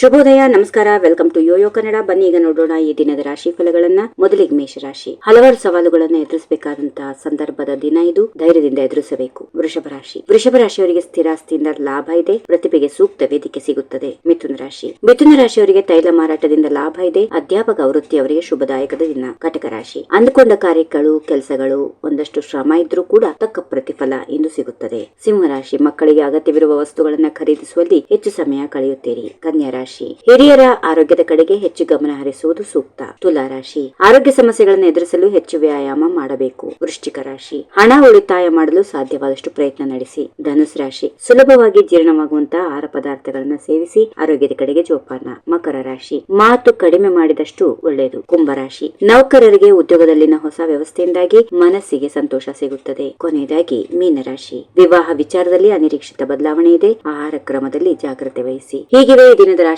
ಶುಭೋದಯ, ನಮಸ್ಕಾರ. Welcome to Yoyo Kannada ಬನ್ನಿ, ಈಗ ನೋಡೋಣ ಈ ದಿನದ ರಾಶಿ ಫಲಗಳನ್ನ. ಮೊದಲಿಗೆ ಮೇಷರಾಶಿ. ಹಲವಾರು ಸವಾಲುಗಳನ್ನು ಎದುರಿಸಬೇಕಾದಂತಹ ಸಂದರ್ಭದ ದಿನ ಇದು. ಧೈರ್ಯದಿಂದ ಎದುರಿಸಬೇಕು. ವೃಷಭ ರಾಶಿ. ವೃಷಭ ರಾಶಿಯವರಿಗೆ ಸ್ಥಿರಾಸ್ತಿಯಿಂದ ಲಾಭ ಇದೆ. ಪ್ರತಿಭೆಗೆ ಸೂಕ್ತ ವೇದಿಕೆ ಸಿಗುತ್ತದೆ. ಮಿಥುನ ರಾಶಿ. ಮಿಥುನ ರಾಶಿಯವರಿಗೆ ತೈಲ ಮಾರಾಟದಿಂದ ಲಾಭ ಇದೆ. ಅಧ್ಯಾಪಕ ವೃತ್ತಿಯವರಿಗೆ ಶುಭದಾಯಕದ ದಿನ. ಕಟಕ ರಾಶಿ. ಅಂದುಕೊಂಡ ಕಾರ್ಯಗಳು, ಕೆಲಸಗಳು, ಒಂದಷ್ಟು ಶ್ರಮ ಇದ್ರೂ ಕೂಡ ತಕ್ಕ ಪ್ರತಿಫಲ ಇಂದು ಸಿಗುತ್ತದೆ. ಸಿಂಹ ರಾಶಿ. ಮಕ್ಕಳಿಗೆ ಅಗತ್ಯವಿರುವ ವಸ್ತುಗಳನ್ನ ಖರೀದಿಸುವಲ್ಲಿ ಹೆಚ್ಚು ಸಮಯ ಕಳೆಯುತ್ತೀರಿ. ಕನ್ಯಾ ಹಿರಿಯರ ಆರೋಗ್ಯದ ಕಡೆಗೆ ಹೆಚ್ಚು ಗಮನ ಹರಿಸುವುದು ಸೂಕ್ತ. ತುಲಾ ರಾಶಿ ಆರೋಗ್ಯ ಸಮಸ್ಯೆಗಳನ್ನು ಎದುರಿಸಲು ಹೆಚ್ಚು ವ್ಯಾಯಾಮ ಮಾಡಬೇಕು. ವೃಶ್ಚಿಕ ರಾಶಿ. ಹಣ ಉಳಿತಾಯ ಮಾಡಲು ಸಾಧ್ಯವಾದಷ್ಟು ಪ್ರಯತ್ನ ನಡೆಸಿ. ಧನುಸ್ ರಾಶಿ. ಸುಲಭವಾಗಿ ಜೀರ್ಣವಾಗುವಂತಹ ಆಹಾರ ಪದಾರ್ಥಗಳನ್ನು ಸೇವಿಸಿ ಆರೋಗ್ಯದ ಕಡೆಗೆ ಜೋಪಾನ. ಮಕರ ರಾಶಿ. ಮಾತು ಕಡಿಮೆ ಮಾಡಿದಷ್ಟು ಒಳ್ಳೆಯದು. ಕುಂಭರಾಶಿ ನೌಕರರಿಗೆ ಉದ್ಯೋಗದಲ್ಲಿನ ಹೊಸ ವ್ಯವಸ್ಥೆಯಿಂದಾಗಿ ಮನಸ್ಸಿಗೆ ಸಂತೋಷ ಸಿಗುತ್ತದೆ. ಕೊನೆಯದಾಗಿ ಮೀನರಾಶಿ ವಿವಾಹ ವಿಚಾರದಲ್ಲಿ ಅನಿರೀಕ್ಷಿತ ಬದಲಾವಣೆ ಇದೆ. ಆಹಾರ ಕ್ರಮದಲ್ಲಿ ಜಾಗ್ರತೆ ವಹಿಸಿ. ಹೀಗಿವೆ ಈ ದಿನದ ರಾಶಿ